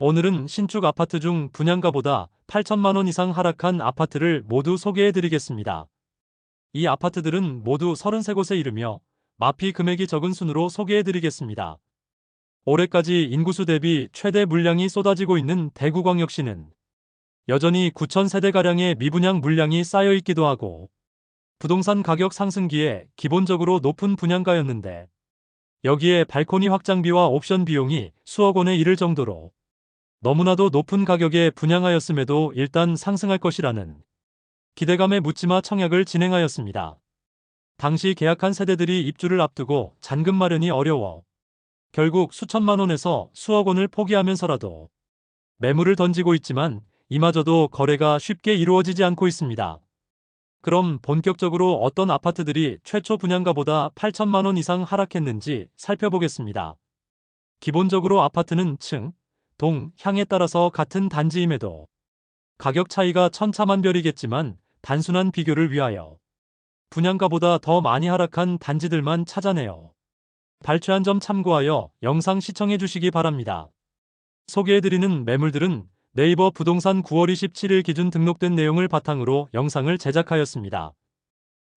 오늘은 신축 아파트 중 분양가보다 8천만 원 이상 하락한 아파트를 모두 소개해 드리겠습니다. 이 아파트들은 모두 33곳에 이르며 마피 금액이 적은 순으로 소개해 드리겠습니다. 올해까지 인구수 대비 최대 물량이 쏟아지고 있는 대구광역시는 여전히 9천 세대가량의 미분양 물량이 쌓여 있기도 하고 부동산 가격 상승기에 기본적으로 높은 분양가였는데 여기에 발코니 확장비와 옵션 비용이 수억 원에 이를 정도로 너무나도 높은 가격에 분양하였음에도 일단 상승할 것이라는 기대감에 묻지마 청약을 진행하였습니다. 당시 계약한 세대들이 입주를 앞두고 잔금 마련이 어려워 결국 수천만 원에서 수억 원을 포기하면서라도 매물을 던지고 있지만 이마저도 거래가 쉽게 이루어지지 않고 있습니다. 그럼 본격적으로 어떤 아파트들이 최초 분양가보다 8천만 원 이상 하락했는지 살펴보겠습니다. 기본적으로 아파트는 층, 동, 향에 따라서 같은 단지임에도 가격 차이가 천차만별이겠지만 단순한 비교를 위하여 분양가보다 더 많이 하락한 단지들만 찾아내어 발췌한 점 참고하여 영상 시청해 주시기 바랍니다. 소개해드리는 매물들은 네이버 부동산 9월 27일 기준 등록된 내용을 바탕으로 영상을 제작하였습니다.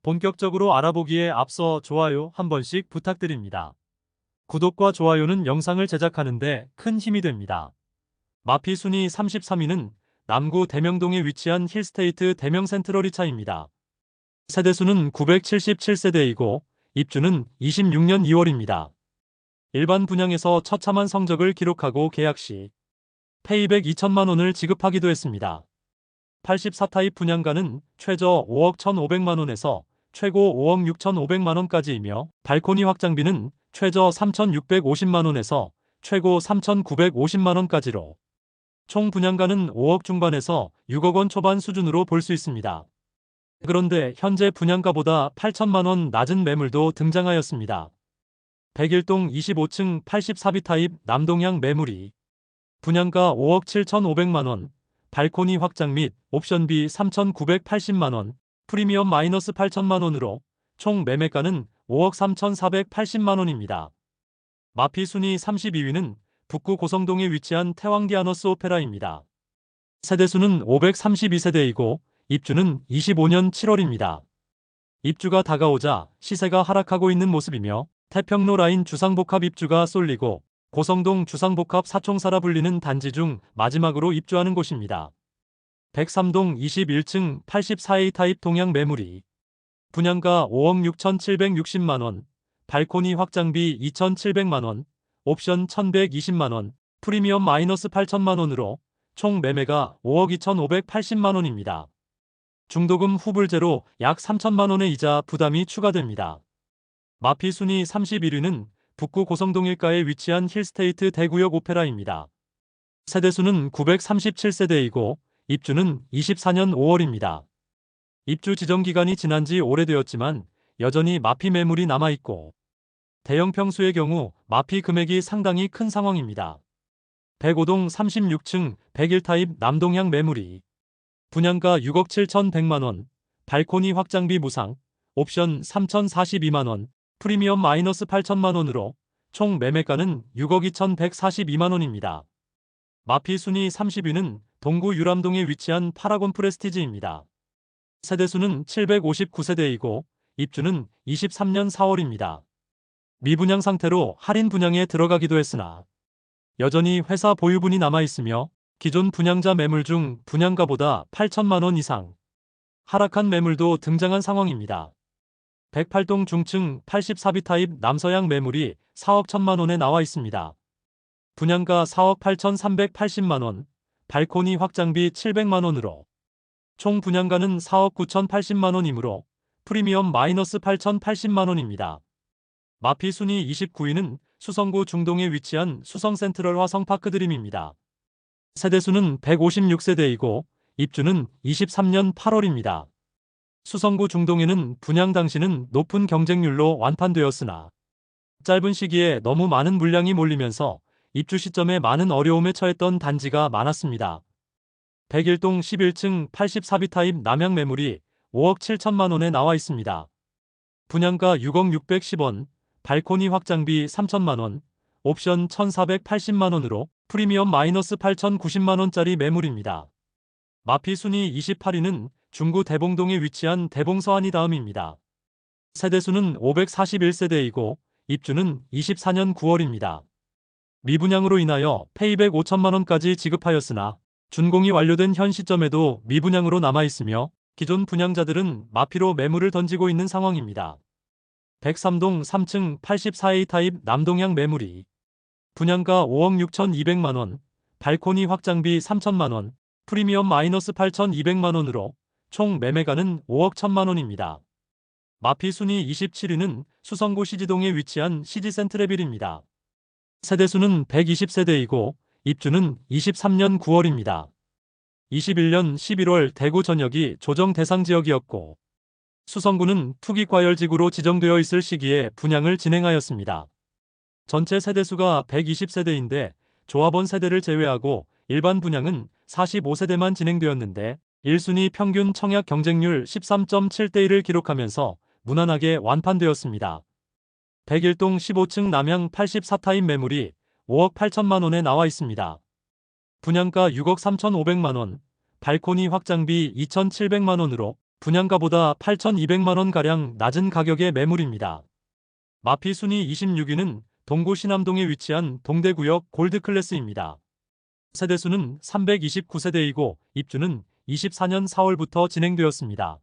본격적으로 알아보기에 앞서 좋아요 한 번씩 부탁드립니다. 구독과 좋아요는 영상을 제작하는데 큰 힘이 됩니다. 마피 순위 33위는 남구 대명동에 위치한 힐스테이트 대명 센트럴이차입니다. 세대수는 977세대이고 입주는 26년 2월입니다. 일반 분양에서 처참한 성적을 기록하고 계약 시 페이백 2천만 원을 지급하기도 했습니다. 84타입 분양가는 최저 5억 1,500만 원에서 최고 5억 6,500만 원까지이며 발코니 확장비는 최저 3,650만 원에서 최고 3,950만 원까지로 총 분양가는 5억 중반에서 6억 원 초반 수준으로 볼 수 있습니다. 그런데 현재 분양가보다 8천만 원 낮은 매물도 등장하였습니다. 101동 25층 84비 타입 남동향 매물이 분양가 5억 7,500만 원, 발코니 확장 및 옵션비 3,980만 원, 프리미엄 마이너스 8천만 원으로 총 매매가는 5억 3,480만 원입니다. 마피 순위 32위는 북구 고성동에 위치한 태왕디아너스 오페라입니다. 세대수는 532세대이고 입주는 25년 7월입니다. 입주가 다가오자 시세가 하락하고 있는 모습이며 태평로 라인 주상복합 입주가 쏠리고 고성동 주상복합 사총사라 불리는 단지 중 마지막으로 입주하는 곳입니다. 103동 21층 84A 타입 동양 매물이 분양가 5억 6,760만원, 발코니 확장비 2,700만원, 옵션 1,120만원, 프리미엄 마이너스 8천만원으로 총 매매가 5억 2,580만원입니다. 중도금 후불제로 약 3천만원의 이자 부담이 추가됩니다. 마피 순위 31위는 북구 고성동 일가에 위치한 힐스테이트 대구역 오페라입니다. 세대수는 937세대이고 입주는 24년 5월입니다. 입주 지정 기간이 지난 지 오래되었지만 여전히 마피 매물이 남아있고 대형 평수의 경우 마피 금액이 상당히 큰 상황입니다. 105동 36층 101타입 남동향 매물이 분양가 6억 7,100만원, 발코니 확장비 무상, 옵션 3,042만원, 프리미엄 마이너스 8천만원으로 총 매매가는 6억 2,142만원입니다. 마피 순위 30위는 동구 유람동에 위치한 파라곤 프레스티지입니다. 세대수는 759세대이고 입주는 23년 4월입니다. 미분양 상태로 할인 분양에 들어가기도 했으나 여전히 회사 보유분이 남아있으며 기존 분양자 매물 중 분양가보다 8천만 원 이상 하락한 매물도 등장한 상황입니다. 108동 중층 84비 타입 남서양 매물이 4억 1천만 원에 나와 있습니다. 분양가 4억 8,380만 원, 발코니 확장비 700만 원으로 총 분양가는 4억 9,080만 원이므로 프리미엄 마이너스 8,080만 원입니다. 마피 순위 29위는 수성구 중동에 위치한 수성센트럴 화성파크 드림입니다. 세대수는 156세대이고 입주는 23년 8월입니다. 수성구 중동에는 분양 당시는 높은 경쟁률로 완판되었으나 짧은 시기에 너무 많은 물량이 몰리면서 입주 시점에 많은 어려움에 처했던 단지가 많았습니다. 101동 11층 84비 타입 남양 매물이 5억 7천만 원에 나와 있습니다. 분양가 6억 610원, 발코니 확장비 3천만 원, 옵션 1,480만 원으로 프리미엄 마이너스 8,090만원짜리 매물입니다. 마피 순위 28위는 중구 대봉동에 위치한 대봉서안이 다음입니다. 세대수는 541세대이고 입주는 24년 9월입니다. 미분양으로 인하여 페이백 5천만원까지 지급하였으나 준공이 완료된 현 시점에도 미분양으로 남아있으며 기존 분양자들은 마피로 매물을 던지고 있는 상황입니다. 103동 3층 84A 타입 남동향 매물이 분양가 5억 6,200만원, 발코니 확장비 3천만원, 프리미엄 마이너스 8,200만원으로 총 매매가는 5억 1천만원입니다. 마피 순위 27위는 수성구 시지동에 위치한 시지 센트레빌입니다. 세대수는 120세대이고 입주는 23년 9월입니다. 21년 11월 대구 전역이 조정 대상 지역이었고 수성구는 투기과열지구로 지정되어 있을 시기에 분양을 진행하였습니다. 전체 세대수가 120세대인데 조합원 세대를 제외하고 일반 분양은 45세대만 진행되었는데 1순위 평균 청약 경쟁률 13.7대 1을 기록하면서 무난하게 완판되었습니다. 101동 15층 남향 84타임 매물이 5억 8천만 원에 나와 있습니다. 분양가 6억 3,500만 원, 발코니 확장비 2,700만 원으로 분양가보다 8,200만 원 가량 낮은 가격의 매물입니다. 마피 순위 26위는 동구 신암동에 위치한 동대구역 골드클래스입니다. 세대수는 329세대이고 입주는 24년 4월부터 진행되었습니다.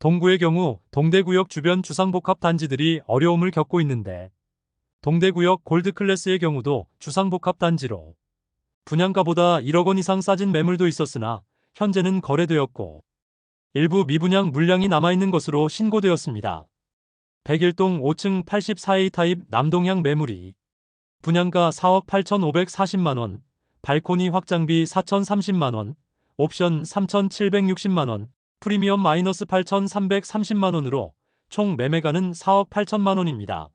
동구의 경우 동대구역 주변 주상복합 단지들이 어려움을 겪고 있는데 동대구역 골드클래스의 경우도 주상복합 단지로 분양가보다 1억 원 이상 싸진 매물도 있었으나 현재는 거래되었고 일부 미분양 물량이 남아있는 것으로 신고되었습니다. 101동 5층 84A 타입 남동향 매물이 분양가 4억 8,540만원, 발코니 확장비 4,030만원, 옵션 3,760만원, 프리미엄 마이너스 8,330만원으로 총 매매가는 4억 8천만원입니다.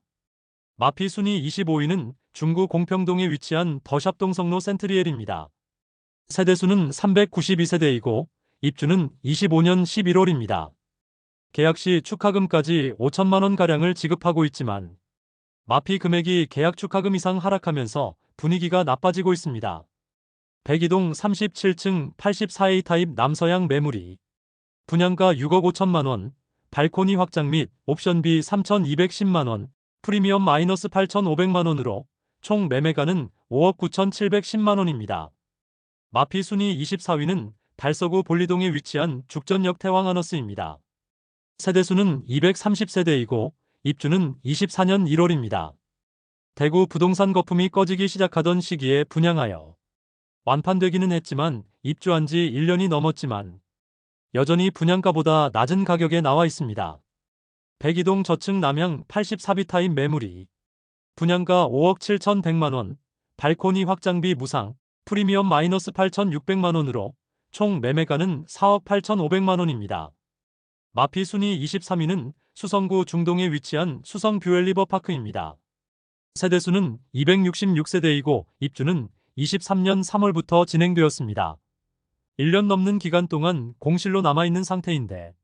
마피 순위 25위는 중구 공평동에 위치한 더샵동 성로 센트리엘입니다. 세대수는 392세대이고 입주는 25년 11월입니다. 계약 시 축하금까지 5천만원 가량을 지급하고 있지만 마피 금액이 계약 축하금 이상 하락하면서 분위기가 나빠지고 있습니다. 백이동 37층 84A 타입 남서양 매물이 분양가 6억 5천만 원, 발코니 확장 및 옵션비 3,210만 원, 프리미엄 마이너스 8,500만 원으로 총 매매가는 5억 9,710만 원입니다. 마피 순위 24위는 달서구 볼리동에 위치한 죽전역 태왕하너스입니다. 세대수는 230세대이고 입주는 24년 1월입니다. 대구 부동산 거품이 꺼지기 시작하던 시기에 분양하여 완판되기는 했지만 입주한 지 1년이 넘었지만 여전히 분양가보다 낮은 가격에 나와 있습니다. 백이동 저층 남향 84비타임 매물이 분양가 5억 7,100만원, 발코니 확장비 무상, 프리미엄 마이너스 8,600만원으로 총 매매가는 4억 8,500만 원입니다. 마피 순위 23위는 수성구 중동에 위치한 수성 뷰엘리버 파크입니다. 세대수는 266세대이고 입주는 23년 3월부터 진행되었습니다. 1년 넘는 기간 동안 공실로 남아있는 상태인데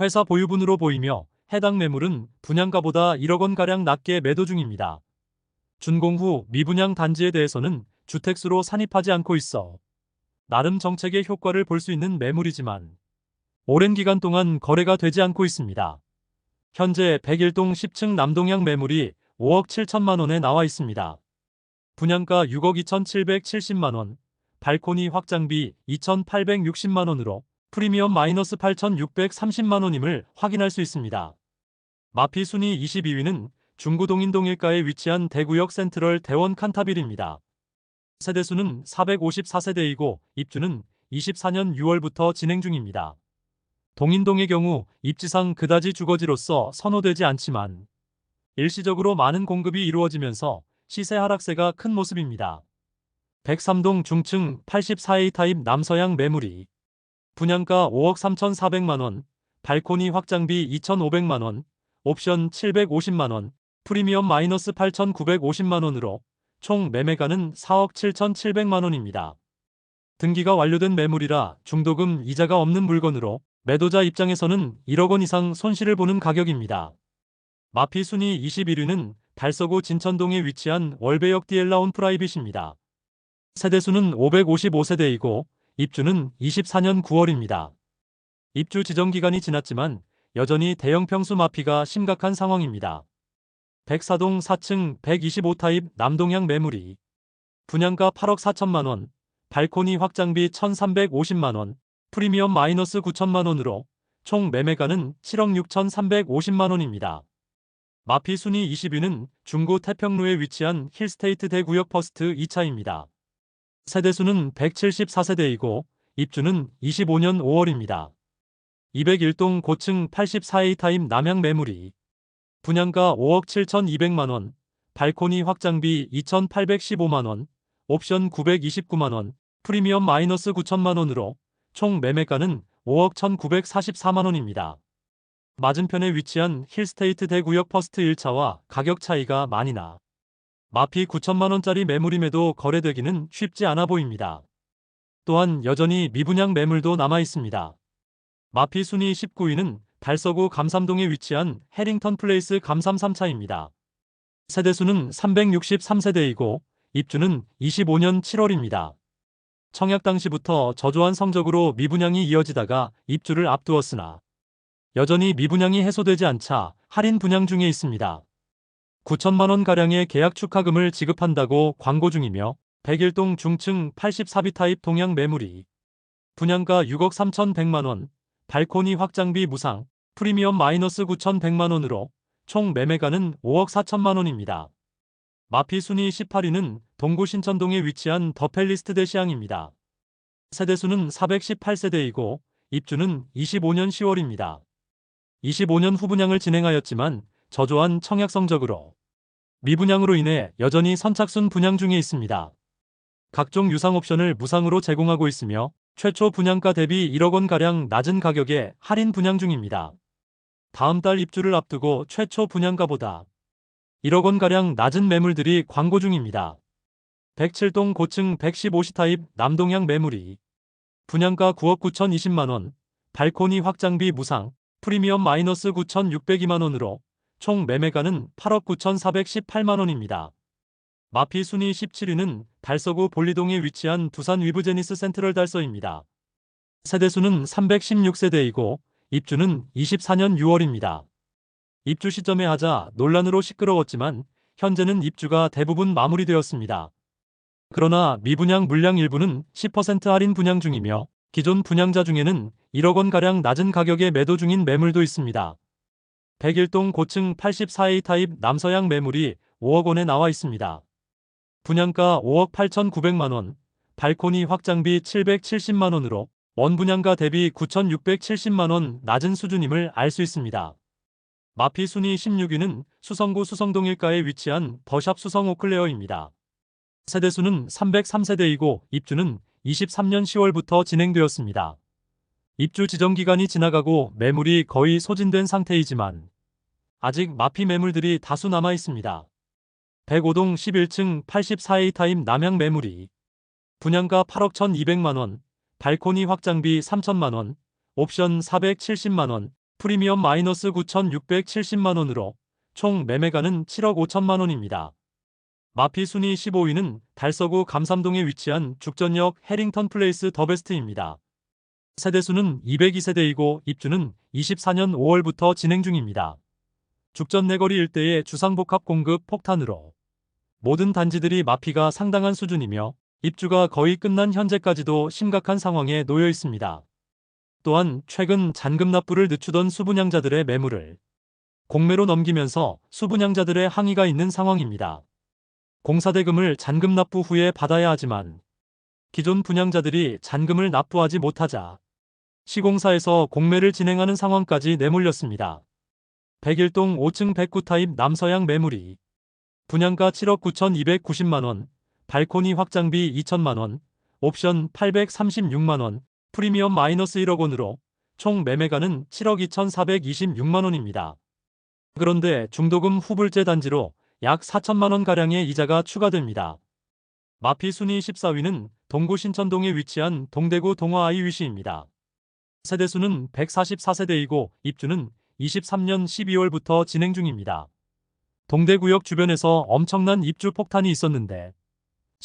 회사 보유분으로 보이며 해당 매물은 분양가보다 1억 원가량 낮게 매도 중입니다. 준공 후 미분양 단지에 대해서는 주택수로 산입하지 않고 있어 나름 정책의 효과를 볼 수 있는 매물이지만 오랜 기간 동안 거래가 되지 않고 있습니다. 현재 101동 10층 남동향 매물이 5억 7천만 원에 나와 있습니다. 분양가 6억 2,770만 원, 발코니 확장비 2,860만 원으로 프리미엄 마이너스 8,630만 원임을 확인할 수 있습니다. 마피 순위 22위는 중구 동인동 일가에 위치한 대구역 센트럴 대원 칸타빌입니다. 세대수는 454세대이고 입주는 24년 6월부터 진행 중입니다. 동인동의 경우 입지상 그다지 주거지로서 선호되지 않지만 일시적으로 많은 공급이 이루어지면서 시세 하락세가 큰 모습입니다. 103동 중층 84A 타입 남서양 매물이 분양가 5억 3,400만원, 발코니 확장비 2,500만원, 옵션 750만원, 프리미엄 마이너스 8,950만원으로 총 매매가는 4억 7,700만 원입니다. 등기가 완료된 매물이라 중도금 이자가 없는 물건으로 매도자 입장에서는 1억 원 이상 손실을 보는 가격입니다. 마피 순위 21위는 달서구 진천동에 위치한 월배역 디엘라온 프라이빗입니다. 세대수는 555세대이고 입주는 24년 9월입니다. 입주 지정 기간이 지났지만 여전히 대형 평수 마피가 심각한 상황입니다. 백사동 4층 125타입 남동향 매물이 분양가 8억 4천만 원, 발코니 확장비 1,350만 원, 프리미엄 마이너스 9천만 원으로 총 매매가는 7억 6,350만 원입니다. 마피 순위 20위는 중구 태평로에 위치한 힐스테이트 대구역 퍼스트 2차입니다. 세대수는 174세대이고 입주는 25년 5월입니다. 201동 고층 84A 타입 남향 매물이 분양가 5억 7,200만원, 발코니 확장비 2,815만원, 옵션 929만원, 프리미엄 마이너스 9천만원으로 총 매매가는 5억 1,944만원입니다. 맞은편에 위치한 힐스테이트 대구역 퍼스트 1차와 가격 차이가 많이 나 마피 9천만원짜리 매물임에도 거래되기는 쉽지 않아 보입니다. 또한 여전히 미분양 매물도 남아 있습니다. 마피 순위 19위는 달서구 감삼동에 위치한 해링턴 플레이스 감삼 3차입니다. 세대수는 363세대이고 입주는 25년 7월입니다. 청약 당시부터 저조한 성적으로 미분양이 이어지다가 입주를 앞두었으나 여전히 미분양이 해소되지 않자 할인 분양 중에 있습니다. 9천만 원 가량의 계약 축하금을 지급한다고 광고 중이며 101동 중층 84비 타입 동양 매물이 분양가 6억 3,100만 원, 발코니 확장비 무상, 프리미엄 마이너스 9,100만 원으로 총 매매가는 5억 4천만 원입니다. 마피 순위 18위는 동구 신천동에 위치한 더펠리스트 대시향입니다. 세대수는 418세대이고 입주는 25년 10월입니다. 25년 후분양을 진행하였지만 저조한 청약 성적으로 미분양으로 인해 여전히 선착순 분양 중에 있습니다. 각종 유상 옵션을 무상으로 제공하고 있으며 최초 분양가 대비 1억 원가량 낮은 가격에 할인 분양 중입니다. 다음 달 입주를 앞두고 최초 분양가보다 1억 원가량 낮은 매물들이 광고 중입니다. 107동 고층 115시 타입 남동향 매물이 분양가 9억 9,020만원, 발코니 확장비 무상, 프리미엄 마이너스 9,602만원으로 총 매매가는 8억 9,418만원입니다. 마피 순위 17위는 달서구 볼리동에 위치한 두산 위브제니스 센트럴 달서입니다. 세대수는 316세대이고 입주는 24년 6월입니다. 입주 시점에 하자 논란으로 시끄러웠지만 현재는 입주가 대부분 마무리되었습니다. 그러나 미분양 물량 일부는 10% 할인 분양 중이며 기존 분양자 중에는 1억 원가량 낮은 가격에 매도 중인 매물도 있습니다. 101동 고층 84A 타입 남서양 매물이 5억 원에 나와 있습니다. 분양가 5억 8,900만 원, 발코니 확장비 770만 원으로 원 분양가 대비 9,670만원 낮은 수준임을 알 수 있습니다. 마피 순위 16위는 수성구 수성동 일가에 위치한 더샵 수성 오클레어입니다. 세대수는 303세대이고 입주는 23년 10월부터 진행되었습니다. 입주 지정 기간이 지나가고 매물이 거의 소진된 상태이지만 아직 마피 매물들이 다수 남아 있습니다. 105동 11층 84A 타입 남향 매물이 분양가 8억 1,200만원, 발코니 확장비 3천만원, 옵션 470만원, 프리미엄 마이너스 9,670만원으로 총 매매가는 7억 5천만원입니다. 마피 순위 15위는 달서구 감삼동에 위치한 죽전역 해링턴 플레이스 더베스트입니다. 세대수는 202세대이고 입주는 24년 5월부터 진행 중입니다. 죽전 내거리 일대의 주상복합 공급 폭탄으로 모든 단지들이 마피가 상당한 수준이며 입주가 거의 끝난 현재까지도 심각한 상황에 놓여 있습니다. 또한 최근 잔금 납부를 늦추던 수분양자들의 매물을 공매로 넘기면서 수분양자들의 항의가 있는 상황입니다. 공사대금을 잔금 납부 후에 받아야 하지만 기존 분양자들이 잔금을 납부하지 못하자 시공사에서 공매를 진행하는 상황까지 내몰렸습니다. 101동 5층 109타입 남서양 매물이 분양가 7억 9,290만원, 발코니 확장비 2천만원, 옵션 836만원, 프리미엄 마이너스 1억 원으로 총 매매가는 7억 2,426만원입니다. 그런데 중도금 후불제 단지로 약 4천만원가량의 이자가 추가됩니다. 마피 순위 14위는 동구 신천동에 위치한 동대구 동화아이 위시입니다. 세대수는 144세대이고 입주는 23년 12월부터 진행 중입니다. 동대구역 주변에서 엄청난 입주 폭탄이 있었는데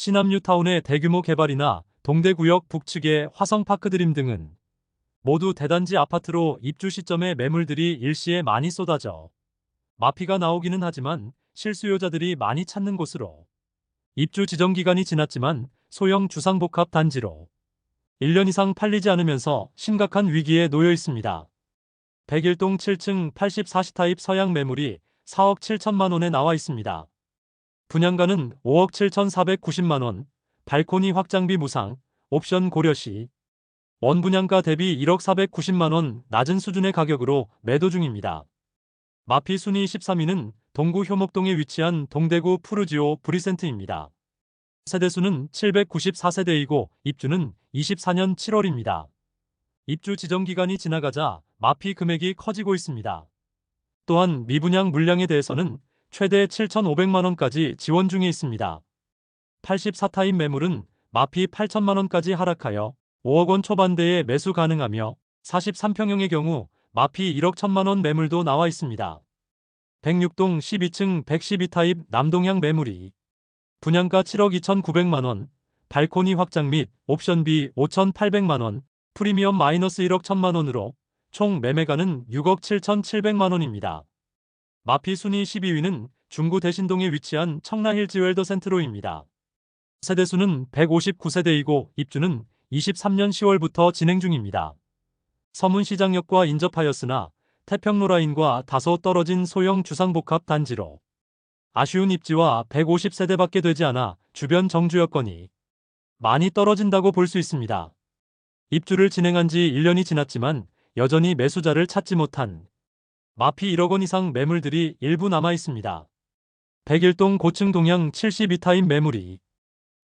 신암뉴타운의 대규모 개발이나 동대구역 북측의 화성파크 드림 등은 모두 대단지 아파트로 입주 시점에 매물들이 일시에 많이 쏟아져 마피가 나오기는 하지만 실수요자들이 많이 찾는 곳으로 입주 지정 기간이 지났지만 소형 주상복합 단지로 1년 이상 팔리지 않으면서 심각한 위기에 놓여 있습니다. 101동 7층 84시 타입 서양 매물이 4억 7천만 원에 나와 있습니다. 분양가는 5억 7,490만 원, 발코니 확장비 무상, 옵션 고려 시 원분양가 대비 1억 490만 원 낮은 수준의 가격으로 매도 중입니다. 마피 순위 13위는 동구 효목동에 위치한 동대구 푸르지오 브리센트입니다. 세대수는 794세대이고 입주는 24년 7월입니다. 입주 지정 기간이 지나가자 마피 금액이 커지고 있습니다. 또한 미분양 물량에 대해서는 최대 7,500만 원까지 지원 중에 있습니다. 84타입 매물은 마피 8천만 원까지 하락하여 5억 원 초반대에 매수 가능하며 43평형의 경우 마피 1억 1천만 원 매물도 나와 있습니다. 106동 12층 112타입 남동향 매물이 분양가 7억 2,900만 원, 발코니 확장 및 옵션비 5,800만 원, 프리미엄 마이너스 1억 1천만 원으로 총 매매가는 6억 7,700만 원입니다. 마피 순위 12위는 중구 대신동에 위치한 청라힐 지웰더 센트로입니다. 세대수는 159세대이고 입주는 23년 10월부터 진행 중입니다. 서문시장역과 인접하였으나 태평로 라인과 다소 떨어진 소형 주상복합 단지로 아쉬운 입지와 150세대밖에 되지 않아 주변 정주 여건이 많이 떨어진다고 볼 수 있습니다. 입주를 진행한 지 1년이 지났지만 여전히 매수자를 찾지 못한 마피 1억 원 이상 매물들이 일부 남아 있습니다. 101동 고층 동향 72타입 매물이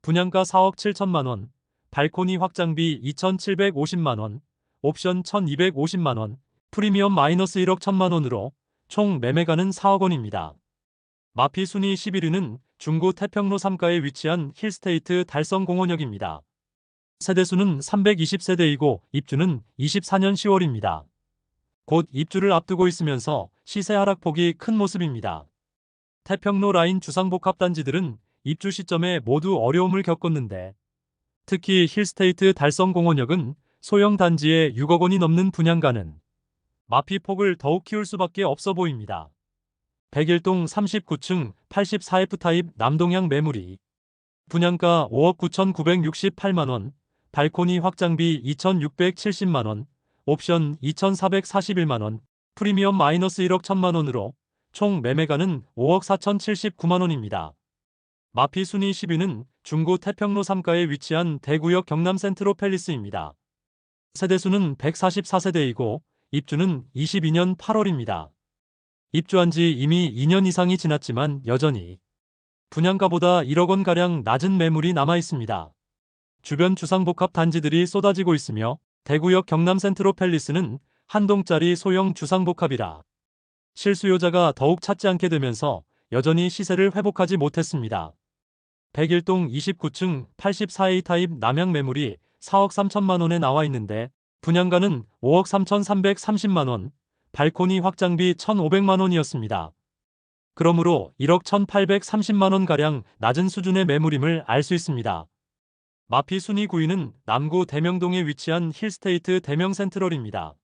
분양가 4억 7천만 원, 발코니 확장비 2,750만 원, 옵션 1,250만 원, 프리미엄 마이너스 1억 1천만 원으로 총 매매가는 4억 원입니다. 마피 순위 11위는 중구 태평로 3가에 위치한 힐스테이트 달성공원역입니다. 세대수는 320세대이고 입주는 24년 10월입니다. 곧 입주를 앞두고 있으면서 시세 하락폭이 큰 모습입니다. 태평로 라인 주상복합 단지들은 입주 시점에 모두 어려움을 겪었는데 특히 힐스테이트 달성공원역은 소형 단지에 6억 원이 넘는 분양가는 마피 폭을 더욱 키울 수밖에 없어 보입니다. 101동 39층 84F 타입 남동향 매물이 분양가 5억 9,968만원, 발코니 확장비 2,670만원, 옵션 2,441만원, 프리미엄 마이너스 1억 1천만원으로 총 매매가는 5억 4,079만원입니다. 마피 순위 10위는 중구 태평로 3가에 위치한 대구역 경남 센트로 팰리스입니다. 세대수는 144세대이고 입주는 22년 8월입니다. 입주한 지 이미 2년 이상이 지났지만 여전히 분양가보다 1억 원가량 낮은 매물이 남아 있습니다. 주변 주상복합 단지들이 쏟아지고 있으며 대구역 경남 센트로 팰리스는 한동짜리 소형 주상복합이라 실수요자가 더욱 찾지 않게 되면서 여전히 시세를 회복하지 못했습니다. 101동 29층 84A 타입 남양 매물이 4억 3천만 원에 나와 있는데 분양가는 5억 3,330만 원, 발코니 확장비 1,500만 원이었습니다. 그러므로 1억 1,830만 원가량 낮은 수준의 매물임을 알 수 있습니다. 마피 순위 9위는 남구 대명동에 위치한 힐스테이트 대명 센트럴입니다.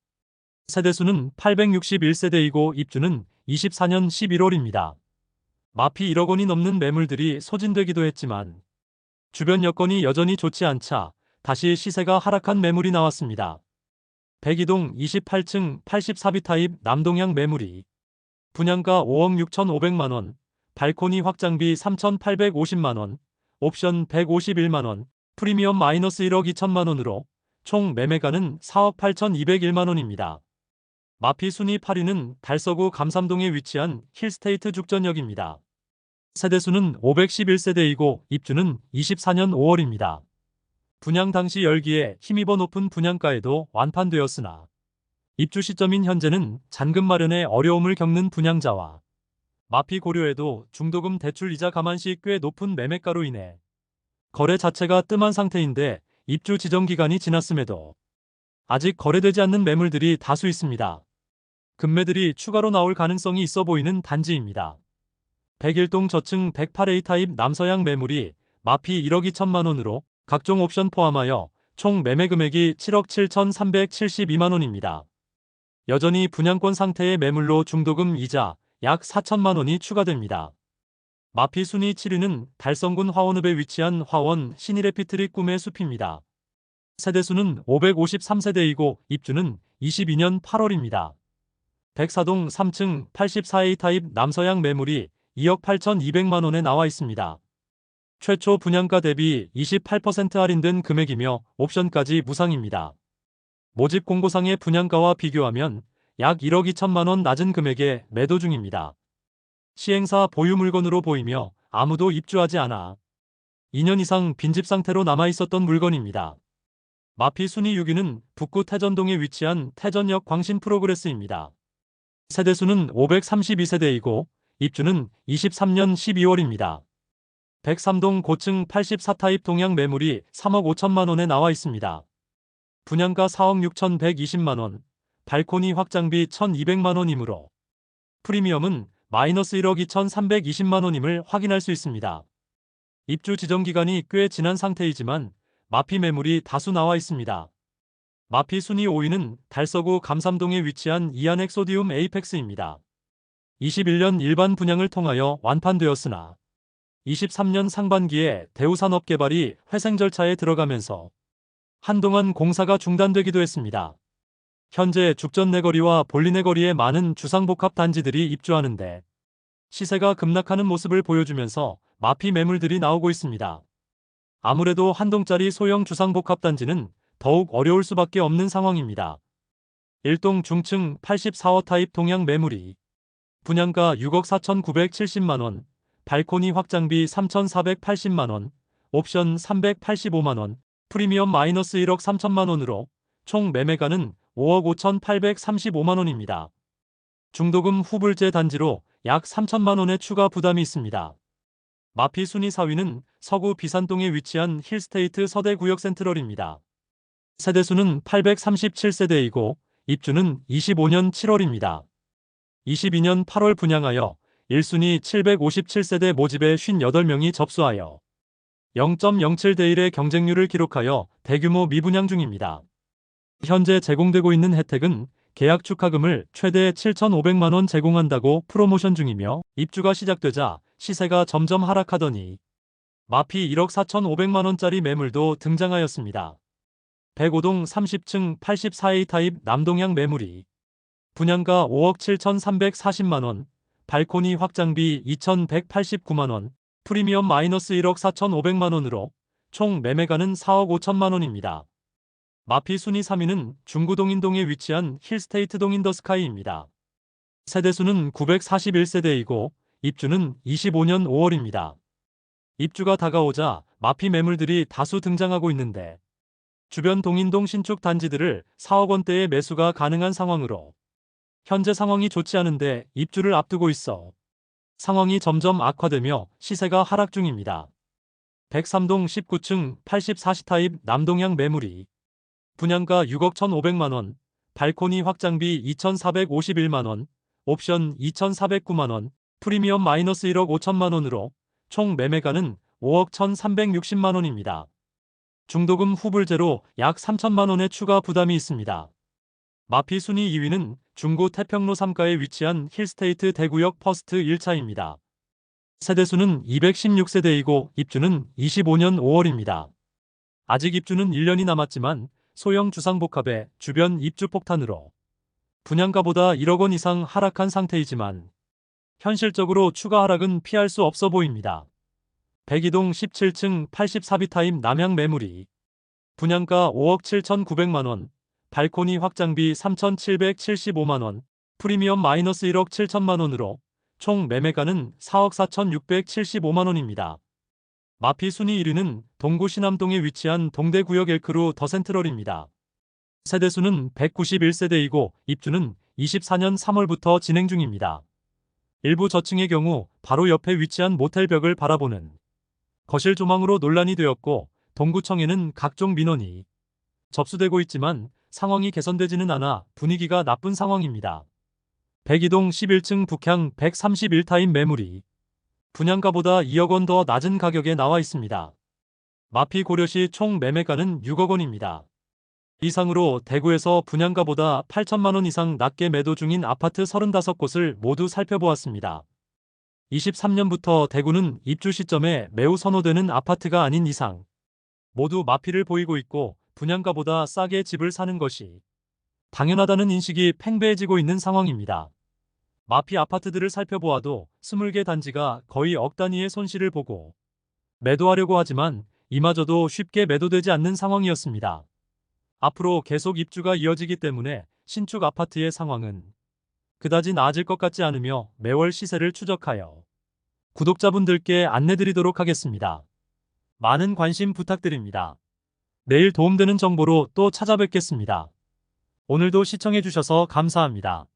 세대수는 861세대이고 입주는 24년 11월입니다. 마피 1억 원이 넘는 매물들이 소진되기도 했지만 주변 여건이 여전히 좋지 않자 다시 시세가 하락한 매물이 나왔습니다. 백이동 28층 84비 타입 남동향 매물이 분양가 5억 6,500만원, 발코니 확장비 3,850만원, 옵션 151만원, 프리미엄 마이너스 1억 2천만 원으로 총 매매가는 4억 8,201만 원입니다. 마피 순위 8위는 달서구 감삼동에 위치한 힐스테이트 죽전역입니다. 세대수는 511세대이고 입주는 24년 5월입니다. 분양 당시 열기에 힘입어 높은 분양가에도 완판되었으나 입주 시점인 현재는 잔금 마련에 어려움을 겪는 분양자와 마피 고려에도 중도금 대출 이자 감안 시 꽤 높은 매매가로 인해 거래 자체가 뜸한 상태인데 입주 지정 기간이 지났음에도 아직 거래되지 않는 매물들이 다수 있습니다. 금매들이 추가로 나올 가능성이 있어 보이는 단지입니다. 101동 저층 108A 타입 남서양 매물이 마피 1억 2천만 원으로 각종 옵션 포함하여 총 매매 금액이 7억 7,372만 원입니다. 여전히 분양권 상태의 매물로 중도금 이자 약 4천만 원이 추가됩니다. 마피 순위 7위는 달성군 화원읍에 위치한 화원 신일에피트리 꿈의 숲입니다. 세대수는 553세대이고 입주는 22년 8월입니다. 백사동 3층 84A 타입 남서양 매물이 2억 8,200만 원에 나와 있습니다. 최초 분양가 대비 28% 할인된 금액이며 옵션까지 무상입니다. 모집 공고상의 분양가와 비교하면 약 1억 2천만 원 낮은 금액에 매도 중입니다. 시행사 보유 물건으로 보이며 아무도 입주하지 않아 2년 이상 빈집 상태로 남아 있었던 물건입니다. 마피 순위 6위는 북구 태전동에 위치한 태전역 광신 프로그레스입니다. 세대수는 532세대이고 입주는 23년 12월입니다. 103동 고층 84타입 동양 매물이 3억 5천만 원에 나와 있습니다. 분양가 4억 6,120만 원, 발코니 확장비 1,200만 원이므로 프리미엄은 마이너스 1억 2,320만 원임을 확인할 수 있습니다. 입주 지정 기간이 꽤 지난 상태이지만 마피 매물이 다수 나와 있습니다. 마피 순위 5위는 달서구 감삼동에 위치한 이안엑 소디움 에이펙스입니다. 21년 일반 분양을 통하여 완판되었으나 23년 상반기에 대우산업 개발이 회생 절차에 들어가면서 한동안 공사가 중단되기도 했습니다. 현재 죽전 내거리와 볼리내거리에 많은 주상복합 단지들이 입주하는데 시세가 급락하는 모습을 보여주면서 마피 매물들이 나오고 있습니다. 아무래도 한동짜리 소형 주상복합 단지는 더욱 어려울 수밖에 없는 상황입니다. 1동 중층 84호 타입 동양 매물이 분양가 6억 4,970만원, 발코니 확장비 3,480만원, 옵션 385만원, 프리미엄 마이너스 1억 3천만원으로 총 매매가는 5억 5,835만원입니다. 중도금 후불제 단지로 약 3천만원의 추가 부담이 있습니다. 마피 순위 4위는 서구 비산동에 위치한 힐스테이트 서대구역 센트럴입니다. 세대수는 837세대이고 입주는 25년 7월입니다. 22년 8월 분양하여 1순위 757세대 모집에 58명이 접수하여 0.07대 1의 경쟁률을 기록하여 대규모 미분양 중입니다. 현재 제공되고 있는 혜택은 계약 축하금을 최대 7,500만 원 제공한다고 프로모션 중이며 입주가 시작되자 시세가 점점 하락하더니 마피 1억 4,500만 원짜리 매물도 등장하였습니다. 105동 30층 84A 타입 남동향 매물이 분양가 5억 7,340만 원, 발코니 확장비 2,189만 원, 프리미엄 마이너스 1억 4,500만 원으로 총 매매가는 4억 5천만 원입니다. 마피 순위 3위는 중구 동인동에 위치한 힐스테이트 동인더스카이입니다. 세대수는 941세대이고 입주는 25년 5월입니다. 입주가 다가오자 마피 매물들이 다수 등장하고 있는데 주변 동인동 신축 단지들을 4억 원대의 매수가 가능한 상황으로 현재 상황이 좋지 않은데 입주를 앞두고 있어 상황이 점점 악화되며 시세가 하락 중입니다. 103동 19층 84시 타입 남동향 매물이 분양가 6억 1,500만원, 발코니 확장비 2,451만원, 옵션 2,409만원, 프리미엄 마이너스 1억 5천만원으로 총 매매가는 5억 1,360만원입니다. 중도금 후불제로 약 3천만원의 추가 부담이 있습니다. 마피 순위 2위는 중구 태평로 3가에 위치한 힐스테이트 대구역 퍼스트 1차입니다. 세대수는 216세대이고 입주는 25년 5월입니다. 아직 입주는 1년이 남았지만 소형 주상복합의 주변 입주 폭탄으로 분양가보다 1억 원 이상 하락한 상태이지만 현실적으로 추가 하락은 피할 수 없어 보입니다. 백이동 17층 84비 타임 남향 매물이 분양가 5억 7,900만원, 발코니 확장비 3,775만원, 프리미엄 마이너스 1억 7천만원으로 총 매매가는 4억 4,675만원입니다. 마피 순위 1위는 동구 신암동에 위치한 동대구역 엘크루 더센트럴입니다. 세대수는 191세대이고 입주는 24년 3월부터 진행 중입니다. 일부 저층의 경우 바로 옆에 위치한 모텔벽을 바라보는 거실 조망으로 논란이 되었고 동구청에는 각종 민원이 접수되고 있지만 상황이 개선되지는 않아 분위기가 나쁜 상황입니다. 102동 11층 북향 131타임 매물이 분양가보다 2억 원 더 낮은 가격에 나와 있습니다. 마피 고려시 총 매매가는 6억 원입니다. 이상으로 대구에서 분양가보다 8천만 원 이상 낮게 매도 중인 아파트 35곳을 모두 살펴보았습니다. 23년부터 대구는 입주 시점에 매우 선호되는 아파트가 아닌 이상 모두 마피를 보이고 있고 분양가보다 싸게 집을 사는 것이 당연하다는 인식이 팽배해지고 있는 상황입니다. 마피 아파트들을 살펴보아도 20개 단지가 거의 억 단위의 손실을 보고 매도하려고 하지만 이마저도 쉽게 매도되지 않는 상황이었습니다. 앞으로 계속 입주가 이어지기 때문에 신축 아파트의 상황은 그다지 나아질 것 같지 않으며 매월 시세를 추적하여 구독자분들께 안내드리도록 하겠습니다. 많은 관심 부탁드립니다. 내일 도움되는 정보로 또 찾아뵙겠습니다. 오늘도 시청해주셔서 감사합니다.